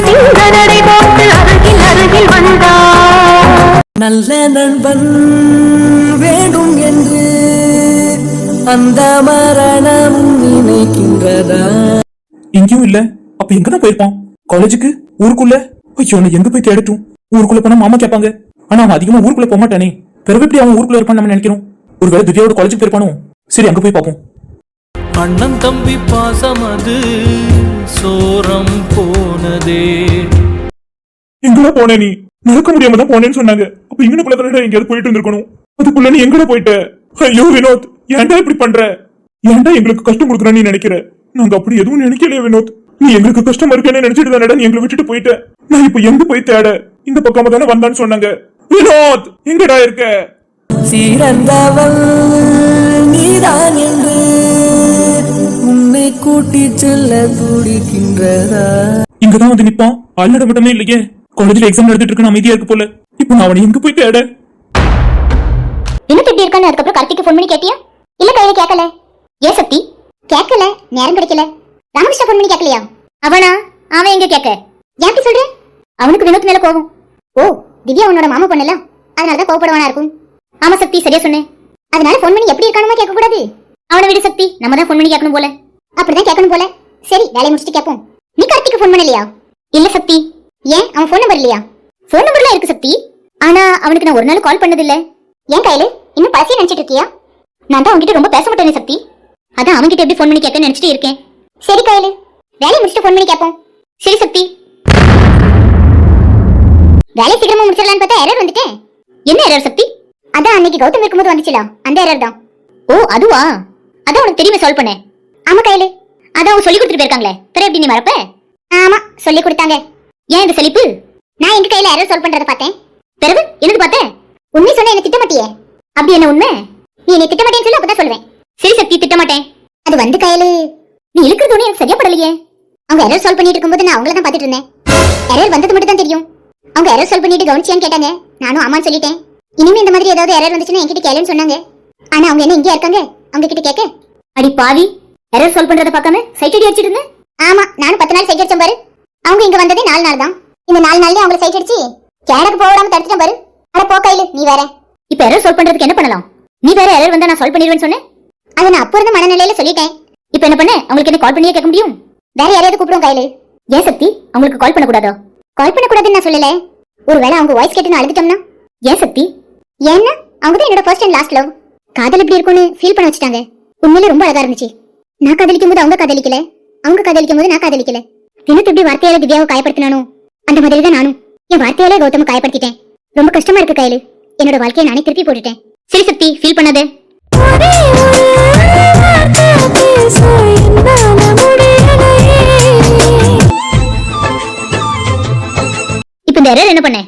நடை போட்டு அருகில் அருகில் வந்தார் நல்ல நண்பன் வேண்டும் என்று அந்த மரணம் நினைக்கின்றதா? எங்கேயும் இல்ல. அப்ப எங்க தான் போயிருப்பான்? காலேஜுக்கு? ஊருக்குள்ள? ஐயோ நான் எங்க போய் தேடட்டும்? ஊருக்குள்ள போனா மாமா கேட்பாங்க. ஆனா அவன் அதிகமா ஊருக்குள்ள போக மாட்டானே. பிறகு எப்படி அவன் ஊருக்குள்ள இருப்பான்னு நம்ம நினைக்கிறோம்? ஒருவேளை திவ்யாவோட காலேஜுக்கு போயிருப்பானோ? சரி அங்க போய் பார்ப்போம். அண்ணன் தம்பி பாசம் அது சோரம் போனதே. எங்கடா போனே நீ? நடக்க முடியாம தான் போனேன்னு சொன்னாங்க. அப்ப இங்கனக்குள்ள தானடா எங்கேயாவது போயிட்டு இருந்திருக்கணும்? அதுக்குள்ள நீ எங்கடா போயிட்ட? ஐயோ வினோத் ஏன்டா இப்படி பண்ற? ஏன்டா எங்களுக்கு கஷ்டம் கொடுக்குறேன்னு நீ நினைக்கிற? நாங்க அப்படி எதுவும் நினைக்கலையே வினோத். நீ எங்களுக்கு கஷ்டமா இருக்கேன்னு நினைச்சிட்டு தானடா நீ எங்களை விட்டுட்டு போயிட்ட. நான் இப்ப எங்க போய் தேட? இந்த பக்கமா தானே வந்தான்னு சொன்னாங்க. வினோத் எங்கடா இருக்க? சிறந்தவள் நீதான் என்று உன்னை கூட்டிச் செல்ல துடிக்கின்றதா? இங்கதான் வந்து நிப்பான். ஆள்நட மட்டுமே இல்லையே. காலேஜ்ல எக்ஸாம் நடந்துட்டு இருக்கு அமைதியா இருக்கு போல. இப்போ நான் அவனை எங்க போய் தேட? என்ன எப்படி இருக்கானு அதுக்கப்புறம் கார்த்திக்கு ஃபோன் பண்ணி கேட்டியா? இல்ல கையில கேட்கல ஏன் சக்தி? கேட்கல நேரம் கிடைக்கல. ராமகிருஷ்ணா ஃபோன் பண்ணி கேட்கலையா அவனா? அவன் எங்க கேட்க ஏன் அப்படி சொல்ற? அவனுக்கு வினோத் மேல கோவம் ஓ திவ்யா உன்னோட மாமா பண்ணல அதனாலதான் கோவப்படுவானா இருக்கும். ஆமா சக்தி சரியா சொன்னேன். அதனால ஃபோன் பண்ணி எப்படி இருக்கானுமா கேட்க கூடாது அவனை விட சக்தி நம்ம தான் ஃபோன் பண்ணி கேட்கணும் போல. அப்படிதான் கேட்கணும் போல. சரி வேலையை முடிச்சுட்டு கேட்போம் நீ கார்த்திக்கு ஃபோன் பண்ணலையா? இல்ல சக்தி. ஏன்? அவன் ஃபோன் நம்பர் இல்லையா? ஃபோன் நம்பர்லாம் இருக்கு சக்தி. ஆனா அவனுக்கு நான் ஒரு நாள் கால் பண்ணது இல்ல ஏன் கையில? இன்னும் பழசையே நினைச்சிட்டு இருக்கியா? நான் தான் அவன்கிட்ட ரொம்ப பேச மாட்டேனே சக்தி. அதான் அவன்கிட்ட எப்படி ஃபோன் பண்ணி கேட்க நினைச்சிட்டு இருக்கேன். சரி கையில. வேலையை முடிச்சுட்டு ஃபோன் பண்ணி கேட்போம். சரி சக்தி. வேலையை சீக்கிரமா முடிச்சிடலான்னு பார்த்தா எரர் வந்துட்டேன். என்ன எரர் சக்தி? அதான் அன்னைக்கு கௌதம் இருக்கும்போது வந்துச்சுல அந்த எரர் தான். ஓ அதுவா? அதான் உனக்கு தெரியுமே சால்வ் பண்ணேன். ஆமா கையிலே. அதான் அவங்க சொல்லி கொடுத்துட்டு போயிருக்காங்களே. பிற எப்படி நீ மறப்ப? ஆமா சொல்லி கொடுத்தாங்க. ஏன் இந்த செழிப்பு? நான் எங்க கையில எரர் சால்வ் பண்றத பார்த்தேன். பிறகு? எனக்கு பார்த்தேன் உண்மை சொன்ன என்ன திட்ட மாட்டியே. அப்படி என்ன உண்மை? நீ என்னை திட்ட மாட்டேன்னு சொல்லி அப்பதான் சொல்லுவேன். சரி சக்தி திட்ட மாட்டேன். அது வந்து கையில. நீ இழுக்கிறது ஒண்ணு எனக்கு சரியா படலையே. அவங்க எரர் சால்வ் பண்ணிட்டு இருக்கும்போது நான் அவங்கள தான் பார்த்துட்டு இருந்தேன். எரர் வந்தது மட்டும் தான் தெரியும். அவங்க எரர் சால்வ் பண்ணிட்டு கவனிச்சியான்னு கேட்டாங்க. நானும் ஆமான்னு சொல்லிட்டேன். இனிமே இந்த மாதிரி ஏதாவது எரர் வந்துச்சுன்னா என்கிட்ட கேளுன்னு சொன்னாங்க. ஆனா அவங்க என்ன இங்கே இருக்காங்க? அவங்க கிட்ட கேட்க? அடி பாவி. எரர் சால்வ் பண்றத பார்க்காம சைட் அடி அடிச்சிட்டு இருந்தேன். ஆமா நானும் பத்து நாள் சைட் அடிச்சேன் பாரு. அவங்க இங்க வந்ததே நாலு நாள் தான். இந்த நாலு நாள்லயே அவங்கள சைட் அடிச்சு கேனக்கு விடாம தடுத்துட்டேன் பாரு. அட போ கையில நீ வேற. இப்ப எரர் சால்வ் பண்றதுக்கு என்ன பண்ணலாம்? நீ வேற எரர் வந்தா நான் சால்வ் பண்ணிடுவேன்னு சொன்னேன். அதை நான் அப்போ இருந்த மனநிலையில சொல்லிட்டேன். இப்போ என்ன பண்ண? அவங்களுக்கு என்ன கால் பண்ணியே கேட்க முடியும்? வேற யாரையாவது கூப்பிடுவோம் கையில. ஏன் சக்தி? அவங்களுக்கு கால் பண்ணக்கூடாதோ? கால் பண்ணக்கூடாதுன்னு நான் சொல்லல. ஒருவேளை அவங்க வாய்ஸ் கேட்டு நான் அழுதுட்டோம்னா? ஏன் சக்தி? ஏன்னா அவங்க தான் என்னோட ஃபர்ஸ்ட் அண்ட் லாஸ்ட் லவ் காதல் எப்படி இருக்கும்னு ஃபீல் பண்ண வச்சுட்டாங்க. உண்மையிலே ரொம்ப அழகா இருந்துச்சு. நான் காதலிக்கும் போது அவங்க காதலிக்கல? அவங்க காதலிக்கும் போது நான் காதலிக்கல. தினத்து எப்படி வார்த்தையால திவ்யாவை காயப்படுத்தினானோ? அந்த மாதிரி தான் நானும். என் வார்த்தையாலே கௌதம காயப்படுத்திட்டேன். ரொம்ப கஷ்டமா இருக்கு கையில. என்னோட வாழ்க்கையை நானே திருப்பி போட்டுட்டேன். சரி சக்தி ஃபீல் பண்ணாத. இப்ப இந்த எரர் என்ன பண்ண?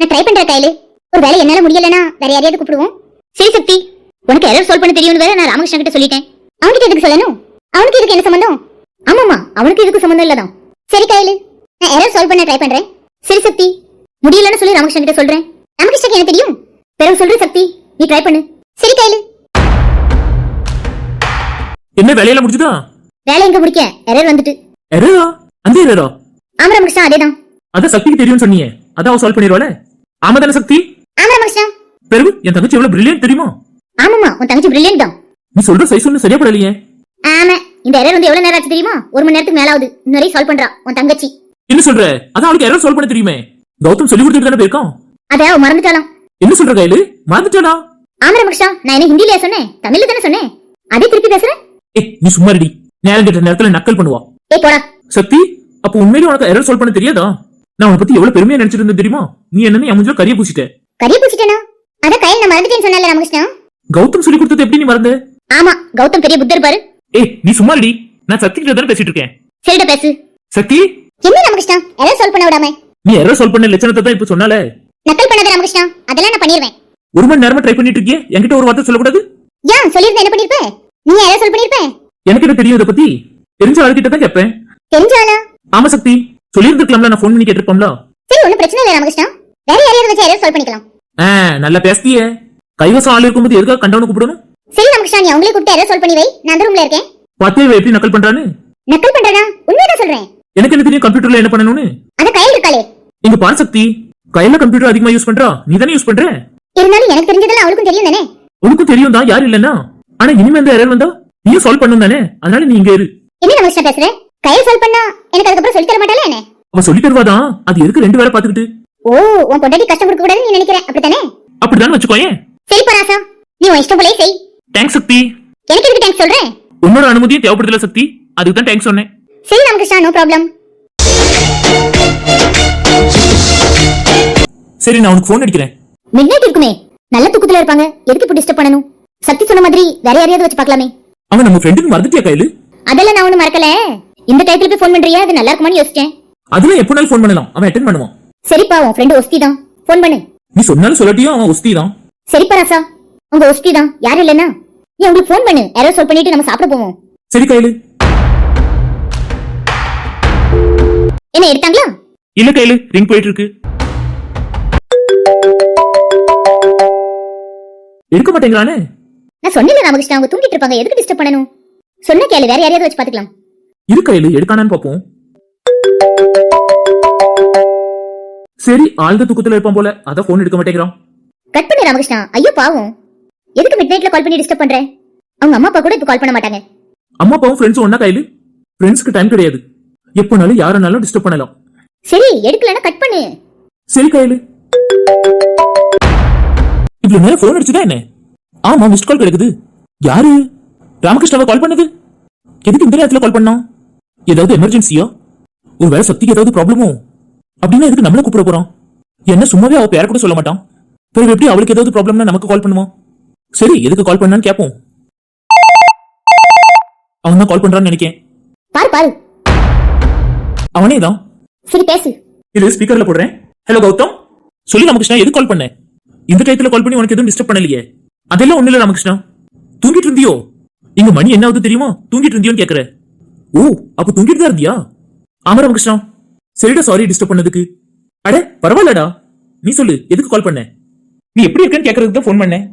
நான் ட்ரை பண்ற கையில. ஒரு வேலை என்னால முடியலனா வேற யாரையாவது கூப்பிடுவோம். சரி சக்தி. உனக்கு எரர் சால்வ் பண்ண தெரியும்னு வேற நான் ராமகிருஷ்ணன் கிட்ட சொல்லிட்டேன். அவனுக்கு எதுக்கு சொல்லணும்? அவனுக்கு இதுக்கு என்ன சம்பந்தம்? ஆமாமா அவனுக்கு இதுக்கு சம்பந்தம் இல்லதான். சரி கையில. நான் எரர் சால்வ் பண்ண ட்ரை பண்றேன். சரி சக்தி. முடியலன்னு சொல்லி ராமகிருஷ்ணன் கிட்ட சொல்றேன். ராமகிருஷ்ணனுக்கு என்ன தெரியும்? பிறகு சொல்றேன் சக்தி. நீ ட்ரை பண்ணு. சரி கையில. என்ன வேலையில முடிஞ்சுதா? வேலை எங்க முடிக்க? எரர் வந்துட்டு. எரரா அந்த எரரா ஆமா ராமகிருஷ்ணா அதேதான். அதான் சக்திக்கு தெரியும்னு சொன்னீங்க. அதான் அவ சால்வ் பண்ணிடுவாள. ஆமா தானே சக்தி? ஆமா ராமகிருஷ்ணா. பிறகு என் தங்கச்சி எவ்வளவு பிரில்லியன்ட் தெரியுமா? ஆமாமா உன் தங்கச்சி பிரில்லியன்ட் தான். நீ சொல்ற சைஸ் ஒண்ணு சரியா படலையே. ஆமா இந்த எரர் வந்து எவ்வளவு நேரம் ஆச்சு தெரியுமா? ஒரு மணி நேரத்துக்கு மேல ஆகுது இன்னும் சால்வ் பண்றா உன் தங்கச்சி. என்ன சொல்ற? அதான் அவளுக்கு எரர் சால்வ் பண்ண தெரியுமே. கௌதம் சொல்லி கொடுத்துட்டு தானே போயிருக்கான்? அத அவ மறந்துட்டாலாம் என்ன சொல்ற கையில? மறந்துட்டாடா ஆமா ரமகிருஷ்ணா நான் என்ன ஹிந்திலயா சொன்னேன்? தமிழ்ல தானே சொன்னேன்? அதே திருப்பி பேசுறேன் ஏ நீ சும்மா ரெடி நேரம் கேட்ட நேரத்துல நக்கல் பண்ணுவா. ஏய் போடா. சக்தி அப்ப உண்மையிலே உனக்கு எரர் சால்வ் பண்ண தெரியாதா? நான் உன்னை பத்தி எவ்வளவு பெருமையா நினைச்சிட்டு இருந்தேன் தெரியுமா? நீ என்னன்னு என் முஞ்சில கரிய பூசிட்ட. கரிய பூச்சிட்டேனா அத கையில் நான் மறந்துட்டேன்னு சொன்னல ரமகிருஷ்ணா. கௌதம் சொல்லி கொடுத்தது எப்படி நீ மறந்த? ஆமா கௌதம் பெரிய புத்தர் பாரு. ஏ நீ சும்மா ரெடி நான் சக்தி கிட்ட தானே பேசிட்டு இருக்கேன். சரிடா பேசு. சக்தி? என்ன ரமகிருஷ்ணா? எரர் சால்வ் பண்ண விடாம. நீ எரர் சால்வ் பண்ண லட்சணத்தை தான் இப்ப சொன்னால. நக்கல் பண்ணாத ரமகிருஷ்ணா. அதெல்லாம் நான் பண்ணிடுவேன் ஒரு மணி நேரமா ட்ரை பண்ணிட்டு இருக்கியே. என்கிட்ட ஒரு வார்த்தை சொல்லக்கூடாது? ஏன்? சொல்லியிருந்தா என்ன பண்ணிருப்ப? நீ எரர் சால்வ் பண்ணிருப்ப? எனக்கு என்ன தெரியும் இதை பத்தி? தெரிஞ்ச ஆள்கிட்ட தான் கேட்பேன். தெரிஞ்சாலா ஆமா சக்தி. சொல்லியிருந்துக்கலாம்ல நான் ஃபோன் பண்ணி கேட்டிருப்போம்ல. சரி ஒன்னும் பிரச்சனை இல்லை ரமகிருஷ்ணா. வேற யாரையாவது வச்சு எரர் சால்வ் பண்ணிக்கலாம். ஆ நல்லா பேசிட்டியே கைவசம் ஆள் இருக்கும்போது எதுக்காக கண்டவனு கூப்பிடணும்? சரி ரமகிருஷ்ணா நீ அவங்களே கூப்பிட்டு எரர் சால்வ் பண்ணி வை. நான் ரூம்ல இருக்கேன். பாத்தியா எப்படி நக்கல் பண்றான்னு? நக்கல் பண்றேனா? உண்மையதான் சொல்றேன். எனக்கு என்ன தெரியும் கம்ப்யூட்டர்ல என்ன பண்ணணும்னு? அத கையில் இருக்காளே. இங்க பாரு சக்தி கையில கம்ப்யூட்டர் அதிகமா யூஸ் பண்றா. நீ தானே யூஸ் பண்ற? இருந்தாலும் எனக்கு தெரிஞ்சதெல்லாம் அவளுக்கும் தெரியும் தானே? உனக்கும் தெரியும் தான் யார் இல்லன்னா. ஆனா இனிமே இந்த எரர் வந்தா நீயும் சால்வ் பண்ணும் தானே? அதனால நீ இங்க இரு. என்ன நம்ம பேசுற? கையில் சால்வ் பண்ணா எனக்கு அதுக்கப்புறம் சொல்லி தர மாட்டாளே என்ன? அவ சொல்லி தருவாதான் அது எதுக்கு ரெண்டு வேலை பாத்துக்கிட்டு ஓ உன் பொண்டாட்டி கஷ்டம் கொடுக்க கூடாதுன்னு நீ நினைக்கிற. அப்படித்தானே? அப்படிதான் வச்சுக்கோயேன். சரி பராசா நீ உன் இஷ்டம் போலே செய். தேங்க்ஸ் சக்தி எனக்கு எதுக்கு தேங்க்ஸ் சொல்றேன் உன்னோட அனுமதியும் தேவைப்படுதல சக்தி. அதுக்கு தான் தேங்க்ஸ் சொன்னேன். சரி ராமகிருஷ்ணா நோ ப்ராப்ளம் சரி நான் உனக்கு ஃபோன் அடிக்கிறேன். மிட் நைட் இருக்குமே. நல்ல தூக்கத்துல இருப்பாங்க. எதுக்கு இப்ப டிஸ்டர்ப் பண்ணணும்? சக்தி சொன்ன மாதிரி வேற யாரையாவது வச்சு பார்க்கலாமே. அவன் நம்ம ஃப்ரெண்டுன்னு மறந்துட்டியா கையில? அதெல்லாம் நான் ஒண்ணு மறக்கல. இந்த டயத்துல போய் ஃபோன் பண்றியா? அது நல்லா இருக்குமான்னு யோசிச்சேன். அதெல்லாம் எப்பனாலும் ஃபோன் பண்ணலாம். அவன் அட்டன் பண்ணுவான். சரிப்பா உன் ஃப்ரெண்டு ஒஸ்தி தான். ஃபோன் பண்ணு. நீ சொன்னாலும் சொல்லட்டியும் அவன் ஒஸ்தி தான். சரிப்பா ராசா. உங்க ஒஸ்தி தான் யாரும் இல்லைன்னா? நீ உங்களுக்கு ஃபோன் பண்ணு யாரோ சால்வ் பண்ணிட்டு நம்ம சாப்பிட போவோம். சரி கையில. என்ன எடுத்தாங்களா? இல்ல கையில ரிங் போயிட்டு இருக்கு எடுக்க மாட்டேங்கிறானே? நான் சொன்னேன்ல ராமகிருஷ்ணா அவங்க தூங்கிட்டு இருப்பாங்க எதுக்கு டிஸ்டர்ப் பண்ணணும்? சொன்ன கேளு வேற யாரையாவது வச்சு பாத்துக்கலாம் இரு கையில எடுக்கானான்னு பாப்போம் சரி ஆழ்ந்த தூக்கத்துல இருப்பான் போல அதான் ஃபோன் எடுக்க மாட்டேங்கிறான். கட் பண்ணு ராமகிருஷ்ணா. ஐயோ பாவம். எதுக்கு மிட் நைட்ல கால் பண்ணி டிஸ்டர்ப் பண்றேன் அவங்க அம்மா அப்பா கூட இப்ப கால் பண்ண மாட்டாங்க. அம்மா அப்பாவும் ஃப்ரெண்ட்ஸும் ஒன்னா கையில? ஃப்ரெண்ட்ஸ்க்கு டைம் கிடையாது. எப்பனாலும் யாருனாலும் டிஸ்டர்ப் பண்ணலாம். சரி எடுக்கலன்னா கட் பண்ணு. சரி கையில. இவ்வளவு நேரம் ஃபோன் அடிச்சுதா என்ன? ஆமா மிஸ்ட் கால் கிடைக்குது. யாரு? ராமகிருஷ்ணாவை கால் பண்ணது? எதுக்கு இந்த நேரத்துல கால் பண்ணான் ஏதாவது எமர்ஜென்சியா ஒருவேளை சக்திக்கு ஏதாவது ப்ராப்ளமோ அப்படின்னா எதுக்கு நம்மள கூப்பிட போறான்? என்ன சும்மாவே அவ பேர கூட சொல்ல மாட்டான். பிறகு எப்படி அவளுக்கு ஏதாவது ப்ராப்ளம்னா நமக்கு கால் பண்ணுவான் சரி எதுக்கு கால் பண்ணான்னு கேட்போம் அவன் தான் கால் பண்றான்னு நினைக்கேன். பாரு பாரு. அவனே தான் சரி பேசு. இது ஸ்பீக்கர்ல போடுறேன். ஹலோ கௌதம். சொல்லி ராமகிருஷ்ணா எதுக்கு கால் பண்ண? இந்த டயத்துல கால் பண்ணி உனக்கு எதுவும் டிஸ்டர்ப் பண்ணலையே. அதெல்லாம் ஒண்ணு இல்ல ராமகிருஷ்ணா. தூங்கிட்டு இருந்தியோ? இங்க மணி என்ன ஆகுது தெரியுமா? தூங்கிட்டு இருந்தியோன்னு கேக்குற. ஓ அப்ப தூங்கிட்டு தான் இருந்தியா? ஆமா ராமகிருஷ்ணா. சரிடா சாரி டிஸ்டர்ப் பண்ணதுக்கு. அட பரவாயில்லடா. நீ சொல்லு எதுக்கு கால் பண்ண? நீ எப்படி இருக்கேன்னு கேக்குறதுக்கு தான் ஃபோன் பண்ணேன்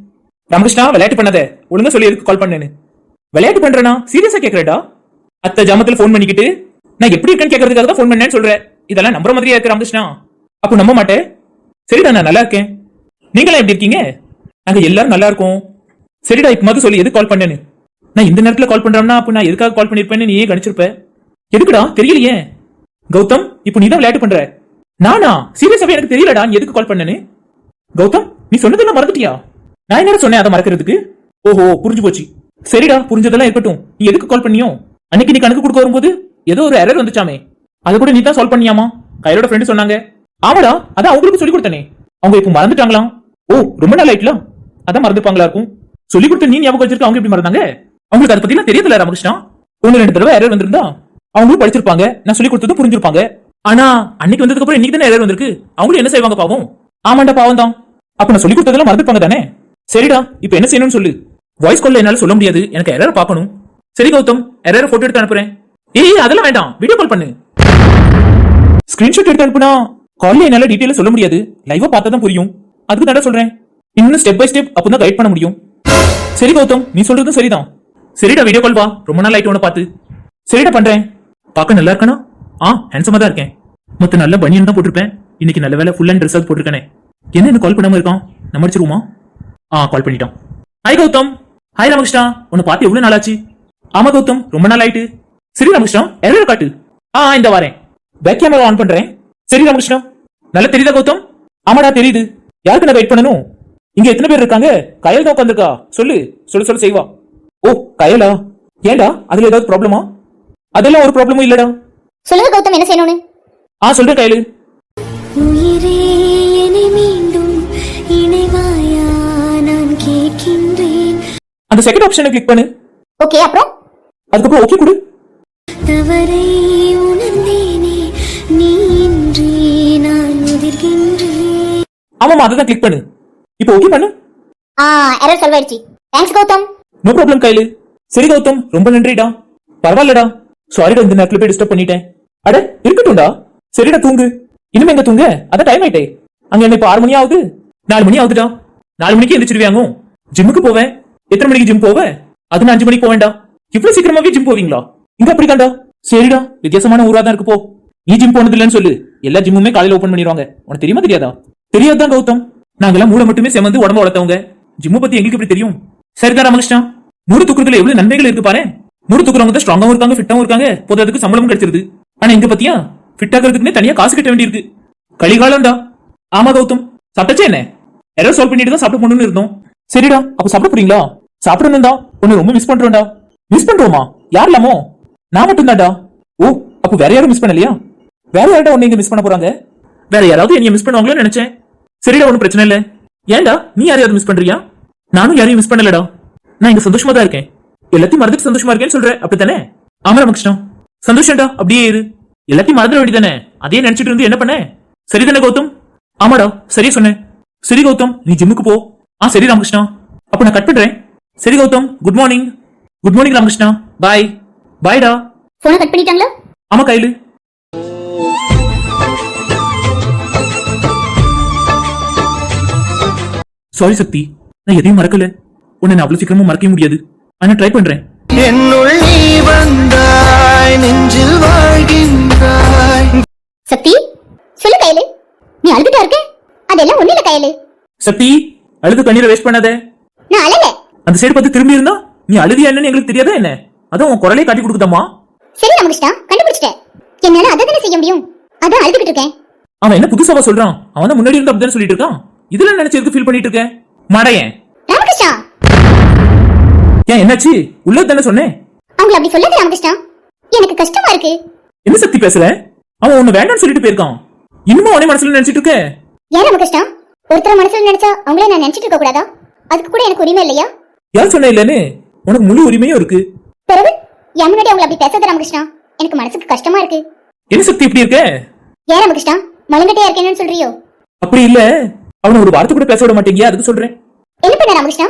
ரமகிருஷ்ணா விளையாட்டு பண்ணாத. ஒழுங்கா சொல்லி எதுக்கு கால் பண்ணேன்னு? விளையாட்டு பண்றேனா? சீரியஸா கேக்குறடா அத்த ஜாமத்துல ஃபோன் பண்ணிக்கிட்டு நான் எப்படி இருக்கேன்னு கேக்குறதுக்காக தான் ஃபோன் பண்ணேன்னு சொல்றேன் இதெல்லாம் நம்புற மாதிரியா இருக்கு ராமகிருஷ்ணா? அப்போ நம்ப மாட்டேன். சரிடா நான் நல்லா இருக்கேன். நீங்களா எப்படி இருக்கீங்க? நாங்க எல்லாரும் நல்லா இருக்கோம். சரிடா இப்ப மாதிரி சொல்லி எது கால் பண்ணேன்னு? நான் இந்த நேரத்துல கால் பண்றேன்னா அப்ப நான் எதுக்காக கால் பண்ணிருப்பேன்னு நீயே கணிச்சிருப்ப. எதுக்குடா? தெரியலையே. கௌதம் இப்போ நீ தான் விளையாட்டு பண்ற. நானா? சீரியஸாவே எனக்கு தெரியலடா. நீ எதுக்கு கால் பண்ணேன்னு? கௌதம் நீ சொன்னதெல்லாம் மறந்துட்டியா? நான் என்ன சொன்னேன் அதை மறக்கிறதுக்கு? ஓஹோ புரிஞ்சு போச்சு. சரிடா புரிஞ்சதெல்லாம் இருக்கட்டும். நீ எதுக்கு கால் பண்ணியோ? அன்னைக்கு நீ கணக்கு கொடுக்க வரும்போது ஏதோ ஒரு எரர் வந்துச்சாமே. அது கூட நீ தான் சால்வ் பண்ணியாமா? கையோட ஃப்ரெண்டு சொன்னாங்க. ஆமாடா அதான் அவங்களுக்கு சொல்லி கொடுத்தனே. அவங்க இப்போ மறந்துட்டாங்களாம் ஓ ரொம்ப நாள் ஆயிட்டுல? அதான் மறந்துப்பாங்களா இருக்கும்? சொல்லி கொடுத்த நீ ஞாபகம் வச்சிருக்க அவங்க எப்படி மறந்தாங்க? அவங்களுக்கு அதை பத்திலாம் தெரியல ராமகிருஷ்ணா. ஒன்னு ரெண்டு தடவை எரர் வந்திருந்தா அவங்களும் படிச்சிருப்பாங்க. நான் சொல்லி கொடுத்ததும் புரிஞ்சிருப்பாங்க. ஆனா அன்னைக்கு வந்ததுக்கு அப்புறம் இன்னைக்கு தானே எரர் வந்திருக்கு? அவங்களும் என்ன செய்வாங்க பாவம்? ஆமாண்டா பாவம் தான் அப்ப நான் சொல்லி கொடுத்ததெல்லாம் மறந்துப்பாங்க தானே? சரிடா இப்போ என்ன செய்யணும்னு சொல்லு. வாய்ஸ் கால்ல என்னால சொல்ல முடியாது. எனக்கு எரர் பார்க்கணும். சரி கௌதம் எரர் போட்டோ எடுத்து அனுப்புறேன். ஏய் அதெல்லாம் வேண்டாம். வீடியோ கால் பண்ணு. ஸ்கிரீன்ஷாட் எடுத்து அனுப்புனா கால்ல என்னால டீடைலா சொல்ல முடியாது. லைவா பார்த்தா தான் புரியும். அதுக்கு தான் சொல்றேன். இன்னும் ஸ்டெப் பை ஸ்டெப் அப்பதான் கைட் பண்ண முடியும். சரி கௌதம் நீ சொல்றதும் சரிதான். சரிடா வீடியோ கால் வா. ரொம்ப நாள் ஆயிட்டு உன பார்த்து. சரிடா பண்றேன். பார்க்க நல்லா இருக்கானா? ஆ ஹேண்ட்ஸமா தான் இருக்கேன். மொத்த நல்ல பனியன் தான் போட்டிருப்பேன். இன்னைக்கு நல்ல வேலை ஃபுல் அண்ட் ட்ரெஸ் போட்டிருக்கேன். என்ன என்ன கால் பண்ணாம இருக்கான்? நம்ம அடிச்சிருவோமா? ஆ கால் பண்ணிட்டான் ஹாய் கௌதம். ஹாய் ராமகிருஷ்ணா. உன்னை பார்த்து எவ்வளவு நாள் ஆச்சு ஆமா கௌதம். ரொம்ப நாள் ஆயிட்டு. சரி ராமகிருஷ்ணா எரர் காட்டு. ஆ ஆ, இந்த வரேன். பேக் கேமரா ஆன் பண்றேன். சரி ராமகிருஷ்ணா. நல்லா தெரியுதா கௌதம்? ஆமாடா தெரியுது. யாருக்கு நான் வெயிட் பண்ணணும்? இங்க எத்தனை பேர் இருக்காங்க? கயல் தான் உட்காந்துருக்கா சொல்லு சொல்லு சொல்லு செய்வா. ஓ கயலா? ஏன்டா? அதுல ஏதாவது ப்ராப்ளமா அதெல்லாம் ஒரு ப்ராப்ளமும் இல்லடா. சொல்லுங்க கௌதம் என்ன செய்யணும்னு? ஆ சொல்றேன் கயலு. உயிரே அந்த செகண்ட் ஆப்ஷனை கிளிக் பண்ணு. ஓகே அப்புறம்? அதுக்கப்புறம் ஓகே கொடு. தவறை உணர்ந்தேனே நீ இன்றி நான் உதிர்கின்றேன். ஆமாமா அதை தான் கிளிக் பண்ணு. இப்போ ஓகே பண்ணு. ஆ எரர் சால்வ் ஆயிடுச்சு. தேங்க்ஸ் கௌதம். நோ ப்ராப்ளம் கைலு சரி கௌதம் ரொம்ப நன்றிடா. பரவாயில்லடா. சாரிடா இந்த நேரத்துல போய் டிஸ்டர்ப் பண்ணிட்டேன். அட இருக்கட்டும்டா. சரிடா தூங்கு. இனிமே எங்க தூங்க? அதான் டைம் ஆயிட்டே. அங்க என்ன இப்ப ஆறு மணி ஆகுது? நாலு மணி ஆகுதுடா. நாலு மணிக்கு எந்திரிச்சிருவியாங்க? ஜிம்முக்கு போவேன். எத்தனை மணிக்கு ஜிம் போவ? அது நான் அஞ்சு மணிக்கு போவேண்டா. இவ்வளவு சீக்கிரமாவே ஜிம் போவீங்களா? இங்க அப்படிதான்டா சரிடா வித்தியாசமான ஊரா தான் இருக்கு போ நீ ஜிம் போனது இல்லைன்னு சொல்லு. எல்லா ஜிம்முமே காலையில ஓபன் பண்ணிடுவாங்க. உனக்கு தெரியுமா தெரியாதா? தெரியாதுதான் கௌதம். நாங்கெல்லாம் மூளை மட்டுமே சேர்ந்து உடம்ப வளர்த்தவங்க. ஜிம்மு பத்தி எங்களுக்கு எப்படி தெரியும்? சரிதான் ராமகிருஷ்ணா நூறு துக்குறதுல எவ்வளவு நன்மைகள் இருக்கு பாரு நூறு துக்குறவங்க தான் ஸ்ட்ராங்காவும் இருக்காங்க ஃபிட்டாவும் இருக்காங்க. போது அதுக்கு சம்பளமும் கிடைச்சிருது. ஆனா இங்க பத்தியா? ஃபிட் ஆகிறதுக்குன்னே தனியா காசு கட்ட வேண்டியிருக்கு. கலிகாலம்டா. ஆமா கௌதம். சாப்பிட்டாச்சே என்ன? எரர் சால்வ் பண்ணிட்டு தான் சாப்பிட போகணும்னு இருந்தோம். சரிடா அப்ப சாப்பிட போறீங்களா? சாப்பிடணும்டா. உன்னை ரொம்ப மிஸ் பண்றோம்டா. மிஸ் பண்றோமா? யார் இல்லாமோ? நான் மட்டும்தான்டா. ஓ அப்ப வேற யாரும் மிஸ் பண்ணலையா? வேற யார்டா உன்னை இங்க மிஸ் பண்ண போறாங்க? வேற யாராவது என்னைய மிஸ் பண்ணுவாங்களோ நினைச்சேன். சரிடா ஒன்றும் பிரச்சனை இல்ல. ஏன்டா நீ யாரையாவது மிஸ் பண்றியா? நானும் யாரையும் மிஸ் பண்ணலடா. நான் இங்க சந்தோஷமா தான் இருக்கேன். எல்லாத்தையும் மறந்துட்டு சந்தோஷமா இருக்கேன்னு சொல்ற அப்படித்தானே? ஆமா ராமகிருஷ்ணன் சந்தோஷம்டா அப்படியே இரு. எல்லாத்தையும் மறந்துட வேண்டியதானே அதே நினைச்சிட்டு இருந்து என்ன பண்ண? சரிதானே கௌதம்? ஆமாடா சரியா சொன்னேன். சரி கௌதம் நீ ஜிம்முக்கு போ. ஆ சரி ராமகிருஷ்ணா. அப்ப நான் கட் பண்றேன். சரி Gautam. Good morning good morning Ramakrishna. Bye பாய்டா போனை கட் பண்ணிட்டாங்களா? ஆமா கையில. சாரி சக்தி. நான் எதையும் மறக்கல. உன்னை நான் அவ்வளவு சீக்கிரமா மறக்கவே முடியாது. ஆனா ட்ரை பண்றேன். என்னுள் நீ வந்தாய் நெஞ்சில் வாழ்கின்றாய். சக்தி சொல்லு கையில. நீ அழுதுட்டா இருக்க? அதெல்லாம் ஒண்ணு இல்ல கையில. சக்தி. அழுது கண்ணீரை வேஸ்ட் பண்ணாத. நான் அழல. அந்த சைடு பார்த்து திரும்பி இருந்தா நீ அழுதியா என்னன்னு எங்களுக்கு தெரியாதா என்ன? அதான் உன் குரலே காட்டி கொடுக்குதாமா சரி ராமகிருஷ்ணா கண்டுபிடிச்சிட்டேன் என்னால அதை தானே செய்ய முடியும்? அதான் அழுதுகிட்டு இருக்கேன். அவன் என்ன புதுசாவா சொல்றான்? அவன் தான் முன்னாடி இருந்து அப்படிதான் சொல்லிட்டு இருக்கான்? இதுல நினைச்சு ஃபீல் பண்ணிட்டு இருக்கேன்? மடையன். ராமகிருஷ்ணா! ஏன் என்னாச்சு? உள்ள தானே சொன்னேன். அவங்கள அப்படி சொல்லாத ராமகிருஷ்ணா. எனக்கு கஷ்டமா இருக்கு. என்ன சக்தி பேசுற அவன் உன்னை வேண்டாம்னு சொல்லிட்டு போயிருக்கான். இன்னுமா அவனே மனசுல நினைச்சிட்டு இருக்க. ஏன் ராமகிருஷ்ணா? ஒருத்தர் மனசுல நினைச்சா அவங்களே நான் நினைச்சிட்டு இருக்க கூடாதா? அதுக்கு கூட எனக்கு உரிமை இல்லையா? யார் சொன்ன இல்லன்னு? உனக்கு முழு உரிமையும் இருக்கு. பிறகு என் முன்னாடி அவங்கள அப்படி பேசாத ராமகிருஷ்ணா எனக்கு மனசுக்கு கஷ்டமா இருக்கு. என்ன சக்தி இப்படி இருக்க? ஏன் ராமகிருஷ்ணா மலங்கட்டையா இருக்கேன்னு சொல்றியோ? அப்படி இல்ல. அவனை ஒரு வார்த்தை கூட பேச விட மாட்டேங்கியா? அதுக்கு சொல்றேன். என்ன பண்ண ராமகிருஷ்ணா?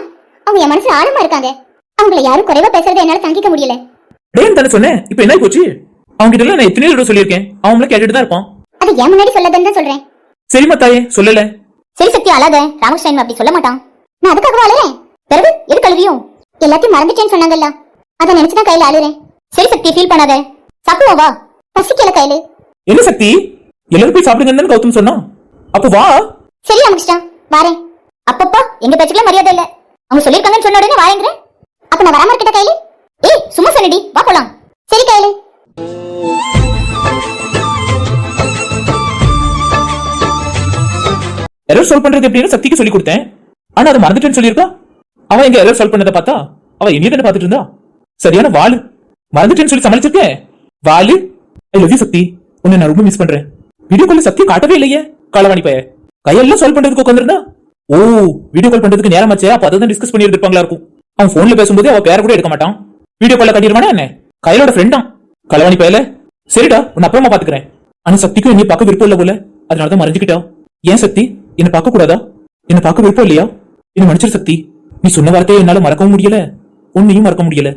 அவங்க என் மனசுல ஆழமா இருக்காங்க. அவங்கள யாரும் குறைவா பேசுறதை என்னால தாங்கிக்க முடியல. டேன் தானே சொன்னேன் இப்போ என்ன போச்சு அவங்க கிட்ட நான் எத்தனையோ தடவை சொல்லியிருக்கேன் அவங்கள கேட்டுட்டு தான் இருப்பான். அது என் முன்னாடி சொல்லாதன்னு தான் சொல்றேன். சரிம்மா தாயே சொல்லல. சரி சக்தி அழாத ராமகிருஷ்ணன் அப்படி சொல்ல மாட்டான். நான் அதுக்காக அழுறேன்? பிறகு எது கழுவியும்? எல்லாத்தையும் மறந்துட்டேன்னு சொன்னாங்கல்ல. அதை நினைச்சுதான் கையில அழுறேன். சரி சக்தி ஃபீல் பண்ணாத. சாப்பிடுவோம் வா. பசிக்கல கையில. என்ன சக்தி? எல்லாரும் போய் சாப்பிடுங்கன்னு கௌதம் சொன்னான். அப்போ வா. சரி ராமகிருஷ்ணா வாரேன். அப்பப்பா எங்க பேச்சுக்கெல்லாம் மரியாதை இல்ல. அவங்க சொல்லிருக்காங்கன்னு சொன்ன உடனே வாரேங்கிறேன் அப்ப நான் வராம இருக்கிட்ட கையில? ஏய் சும்மா சொன்னடி வா போலாம். சரி கையில. எரர் சால்வ் பண்றது எப்படின்னு சக்திக்கு சொல்லி கொடுத்தேன். ஆனா அதை மறந்துட்டேன்னு சொல்லியிருக்கா? அவன் எங்க எரர் சால்வ் பண்ணதை பார்த்தா அவ என்னைய தானே பார்த்துட்டு இருந்தா? சரியான வாலு மறந்துட்டேன்னு சொல்லி சமாளிச்சிருக்கேன் வாளு. I love you Shakti. உன்னை நான் ரொம்ப மிஸ் பண்றேன். வீடியோ கால் சக்தி காட்டவே இல்லையே காலவாணி பைய கையெல்லாம் சால்வ் பண்றதுக்கு உட்காந்துருந்தா ஓ வீடியோ கால் பண்றதுக்கு நேரம் ஆச்சே அப்ப அதை தான் டிஸ்கஸ் பண்ணி இருப்பாங்களா இருக்கும். அவன் போன்ல பேசும்போது அவ பேர கூட எடுக்க மாட்டான். வீடியோ கால்ல கட்டிடுவானா என்ன? கையிலோட ஃப்ரெண்டா களவாணி பயல சரிடா உன்னை அப்புறமா பாத்துக்கிறேன் ஆனா சக்திக்கும் என்னை பார்க்க விருப்பம் இல்ல போல. அதனாலதான் மறைஞ்சுக்கிட்டா. ஏன் சக்தி? என்ன பார்க்க கூடாதா என்ன பார்க்க விருப்பம் இல்லையா? என்ன மன்னிச்சிரு சக்தி. நீ சொன்ன வார்த்தையை என்னால மறக்கவும் முடியல. உன்னையும் மறக்க முடியல.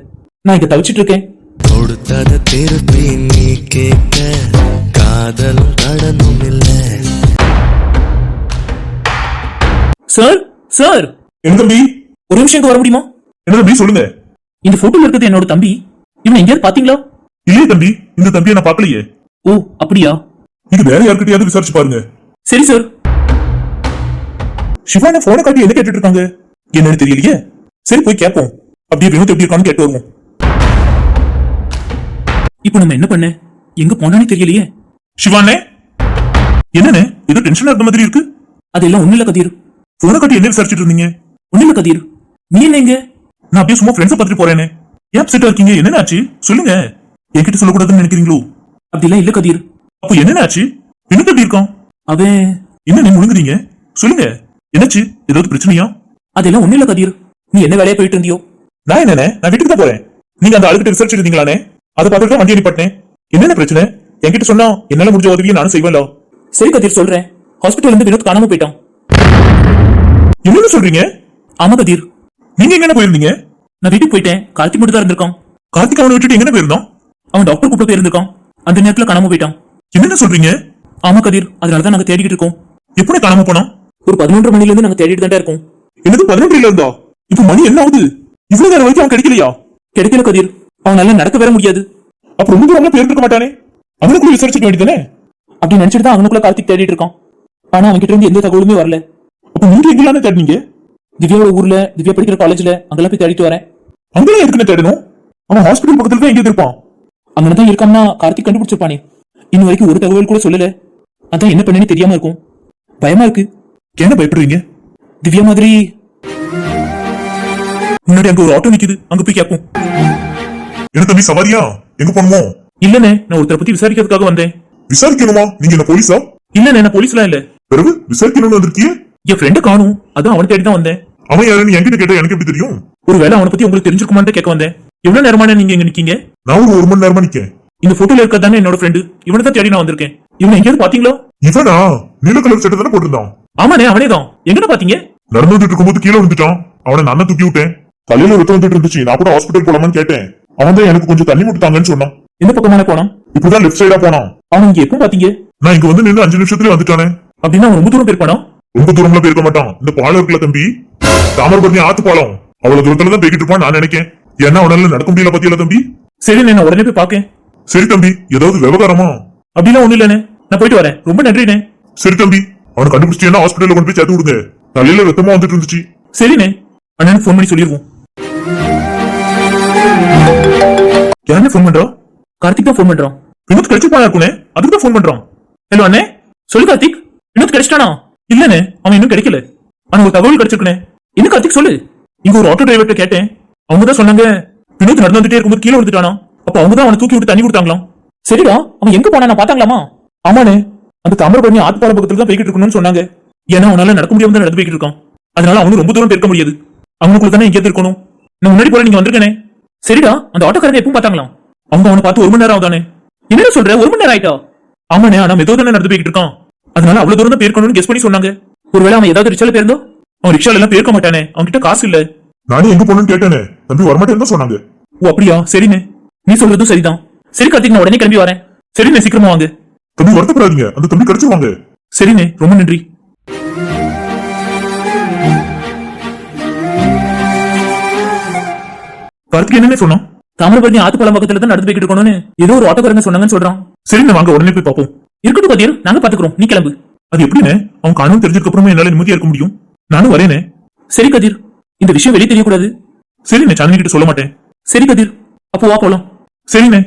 நான் இங்க தவிச்சிட்டு இருக்கேன். கொடுத்தத திருப்பி நீ கேட்க. காதல் கடனும் இல்லை. சார் சார் என்ன தம்பி? ஒரு நிமிஷம் வர முடியுமா? என்ன தம்பி சொல்லுங்க. இந்த போட்டோல இருக்கிறது என்னோட தம்பி. இவன் எங்கேயாவது பாத்தீங்களா இல்லையே தம்பி இந்த தம்பியை நான் பார்க்கலையே. ஓ அப்படியா? இது வேற யார்கிட்டயாவது விசாரிச்சு பாருங்க. சரி சார் சிவா என்ன போனை காட்டி என்ன கேட்டுட்டு இருக்காங்க என்னன்னு தெரியலையே. சரி போய் கேட்போம். அப்படியே வினோத் எப்படி இருக்கான்னு கேட்டு வருவோம். இப்போ நம்ம என்ன பண்ண? எங்க போனானே தெரியலையே. சிவானே? என்னண்ணே? ஏதோ டென்ஷனா இருந்த மாதிரி இருக்கு. அதெல்லாம் ஒண்ணு இல்ல கதீர் போனை காட்டி என்ன விசாரிச்சுட்டு இருந்தீங்க? ஒண்ணு இல்ல கதீர். நீ என்ன எங்க நான் அப்படியே சும்மா ஃப்ரெண்ட்ஸை பார்த்துட்டு போறேனே. ஏன் அப்செட்டா இருக்கீங்க? என்னென்ன ஆச்சு? சொல்லுங்க. என்கிட்ட சொல்லக்கூடாதுன்னு நினைக்கிறீங்களோ? அப்படிலாம் இல்ல கதீர். அப்போ என்னென்ன ஆச்சு? வினோத் எப்படி இருக்கான்? அவன் என்ன நீ முழுங்குறீங்க? சொல்லுங்க. என்னாச்சு? ஏதாவது பிரச்சனையா? அதெல்லாம் ஒண்ணு இல்ல கதீர். நீ என்ன வேலையா போயிட்டு இருந்தியோ? நான் என்னண்ணே? நான் வீட்டுக்கு தான் போறேன். நீங்க அந்த ஆளுகிட்ட விசாரிச்சு இருந்தீங்களானே அதை பார்த்துட்டு தான் வண்டி அனுப்பிட்டேன் என்னென்ன பிரச்சனை? என்கிட்ட சொன்னா என்னால முடிஞ்ச உதவியை நானும் செய்வேன்ல. சரி கதீர் சொல்றேன். ஹாஸ்பிட்டல் இருந்து வினோத் காணாம போயிட்டான். என்னன்னு சொல்றீங்க? ஆமா கதீர். நீங்க எங்க போயிருந்தீங்க? நான் வீட்டுக்கு போயிட்டேன். கார்த்திக் மட்டும் தான் இருந்திருக்கான். கார்த்திக் அவனை விட்டுட்டு எங்க போயிருந்தோம் அவன் டாக்டர் கூப்பிட்டு போயிருந்திருக்கான். அந்த நேரத்துல காணாம போயிட்டான். என்னென்ன சொல்றீங்க? ஆமா கதீர். அதனாலதான் நாங்க தேடிக்கிட்டு இருக்கோம். எப்படி காணாம போனான்? ஒரு பதினொன்றரை மணில இருந்து நாங்க தேடிட்டு தான் இருக்கோம். என்னது பதினொன்றுல இருந்தா? இப்ப மணி என்ன ஆகுது? இவ்வளவு நேரம் வரைக்கும் அவன் கிடைக்கலையா? கிடைக்கல கதீர். அவன் நல்லா நடக்க வேற முடியாது. அப்ப ரொம்ப தூரம் போயிருக்க மாட்டானே? அவனுக்குள்ள விசாரிச்சுக்க வேண்டியதானே அப்படி நினைச்சிட்டு தான் அவனுக்குள்ள கார்த்திக் தேடிட்டு இருக்கான். ஆனா அவன்கிட்ட இருந்து எந்த தகவலுமே வரல. அப்ப நீங்க எங்கெல்லாம் தேடினீங்க? திவ்யாவோட ஊர்ல திவ்யா படிக்கிற காலேஜ்ல அங்கெல்லாம் போய் தேடிட்டு வரேன். அங்கெல்லாம் எதுக்குன்னு தேடணும்? அவன் ஹாஸ்பிட்டல் பக்கத்துல தான் எங்கேயும் இருப்பான் அங்கே தான் இருக்கான்னா கார்த்திக் கண்டுபிடிச்சிருப்பானே. இன்னும் வரைக்கும் ஒரு தகவல் கூட சொல்லல. அதான் என்ன பண்ணேன்னு தெரியாம இருக்கும். பயமா இருக்கு. என்ன பயப்படுறீங்க? திவ்யா மாதிரி. முன்னாடி அங்க ஒரு ஆட்டோ நிக்குது. அங்க போய் கேட்போம் என்ன தம்பி சவாரியா? எங்க போகணுமோ? இல்லனே நான் ஒருத்தரை பத்தி விசாரிக்கிறதுக்காக வந்தேன். விசாரிக்கணுமா? நீங்க என்ன போலீஸா? இல்லனே நான் போலீஸ்லாம் இல்ல. பிறகு விசாரிக்கணும்னு வந்திருக்கியே? என் ஃப்ரெண்டு காணும். அதான் அவனை தேடி தான் வந்தேன். அவன் யாருன்னு என்கிட்ட கேட்டா எனக்கு எப்படி தெரியும்? ஒருவேளை அவனை பத்தி உங்களுக்கு தெரிஞ்சிருக்குமான்னு கேட்க வந்தேன். எவ்வளவு நேரமான நீங்க இங்க நிக்கீங்க? நான் ஒரு ஒரு மணி நேரமா நிக்கேன். இந்த போட்டோல இருக்க தானே என்னோட ஃப்ரெண்டு இவனை தான் தேடி நான் வந்திருக்கேன். இவனை எங்கேயாவது பாத்தீங்களா இவனா? நீல கலர் சட்டை தானே போட்டிருந்தான். ஆமாண்ணே அவனே தான் எங்கட பாத்தீங்க? நடந்து வந்துட்டு இருக்கும்போது கீழே விழுந்துட்டான். அவனை நான் தூக்கி விட்டேன். தலையில ரத்தம் வந்துட்டு இருந்துச்சு. நான் கூட ஹாஸ்பிட்டல் போலாமான்னு கேட்டேன். அவன் தான் எனக்கு கொஞ்சம் தண்ணி விட்டுட்டாங்கன்னு சொன்னான். எந்த பக்கமான போனான் இப்பதான் லெஃப்ட் சைடா போனான். அவன் இங்க எப்போ பாத்தீங்க? நான் இங்க வந்து நின்று அஞ்சு நிமிஷத்துல வந்துட்டானே. அப்படின்னா ரொம்ப தூரம் போயிருப்பானா? ரொம்ப தூரம்லாம் போயிருக்க மாட்டான். இந்த பாலம் இருக்குல்ல தம்பி? தாமரபரணி ஆத்து பாலம். அவ்வளவு தூரத்துல தான் போய்கிட்டு இருப்பான் நான் நினைக்கேன். ஏன்னா அவனால நடக்க முடியல பாத்தியல தம்பி? சரி நான் உடனே போய் பாக்கேன் சரி தம்பி ஏதாவது விவகாரமா? அப்படிலாம் ஒண்ணு இல்லனே நான் போயிட்டு வரேன். ரொம்ப நன்றிண்ணே. சரி தம்பி அவனை கண்டுபிடிச்சிட்டா ஹாஸ்பிட்டல்ல கொண்டு போய் சேர்த்து விடுங்க. தலையில ரத்தமா வந்துட்டு இருந்துச்சு. சரிண்ணே. அண்ணனுக்கு ஃபோன் பண்ணி சொல்லிடுவோம் யாருன்னு ஃபோன் பண்றோம் கார்த்திக் தான் ஃபோன் பண்றான். வினோத் கிடைச்சிருப்பான் இருக்குனே அதுக்கு தான் ஃபோன் பண்றான். ஹலோ அண்ணே. சொல்லு கார்த்திக். வினோத் கிடைச்சிட்டானா? இல்லனே அவன் இன்னும் கிடைக்கல. ஆனா ஒரு தகவல் கிடைச்சிருக்குனே என்ன கார்த்திக் சொல்லு. இங்க ஒரு ஆட்டோ டிரைவர்கிட்ட கேட்டேன். அவங்க தான் சொன்னாங்க வினோத் நடந்து வந்துட்டே இருக்கும்போது கீழே விழுந்துட்டானா. அப்ப அவங்க தான் அவனை தூக்கி விட்டு தண்ணி கொடுத்தாங்களாம். சரிடா அவன் எங்க போனா பாத்தாங்களாமா ஆமாண்ணே. அந்த தாமிரபரணி ஆத்துப்பாலம் பக்கத்துல தான் போய்கிட்டு இருக்கணும்னு சொன்னாங்க. ஏன்னா அவனால நடக்க முடியாம தான் நடந்து போய்கிட்டு இருக்கான். அதனால அவனும் ரொம்ப தூரம் போயிருக்க முடியாது. அவனுக்குள்ள தானே எங்கேயாவது இருக்கணும். நான் முன்னாடி போல நீங்க வந்திருக்கனே. சரிடா அந்த ஆட்டோக்காரங்க எப்பவும் பார்த்தாங்களாம். அவங்க அவனை பார்த்து ஒரு மணி நேரம் ஆகுதானே. என்னடா சொல்ற ஒரு மணி நேரம் ஆயிட்டா? ஆமாண்ணே ஆனா மெதுவா தானே நடந்து போய்கிட்டு இருக்கான். அதனால அவ்வளவு தூரம் தான் போயிருக்கணும்னு கெஸ் பண்ணி சொன்னாங்க. ஒருவேளை அவன் ஏதாவது ரிச்சால பேருந்தோ அவன் ரிக்ஷால எல்லாம் போயிருக்க மாட்டானே. அவன்கிட்ட காசு இல்ல. நானே எங்க போகணும்னு கேட்டேனே. தம்பி வரமாட்டேன்னு சொன்னாங்க. ஓ அப்படியா? சரிண்ணே. நீ சொல்றதும் சரிதான். சரி கார்த்திக் நான் உடனே கிளம்பி வரேன். சரிண்ணே சீக்கிரமா வாங்க. தம்பி வருத்தப்படாதீங்க. அந்த தம்பி கிடைச்சிருவாங்க. சரிண்ணே ரொம்ப நன்றி. கார்த்திக் என்னன்னு சொன்னான் தாமிரபரணி ஆத்துப்பாலம் பக்கத்துல தான் நடந்து போய்கிட்டு இருக்கணும்னு ஏதோ ஒரு ஆட்டோக்காரங்க சொன்னாங்கன்னு சொல்றான். சரிண்ணே வாங்க உடனே போய் பார்ப்போம். இருக்கட்டும் கதிர் நாங்க பாத்துக்கிறோம் நீ கிளம்பு. அது எப்படிண்ணே அவன் காணும் தெரிஞ்சதுக்கு அப்புறமா என்னால நிம்மதியா இருக்க முடியும். நானும் வரேனே சரி கதிர். இந்த விஷயம் வெளியே தெரியக்கூடாது. சரிண்ணே சாந்தினி கிட்ட சொல்ல மாட்டேன். சரி கதிர். அப்போ வா போலாம். சரிண்ணே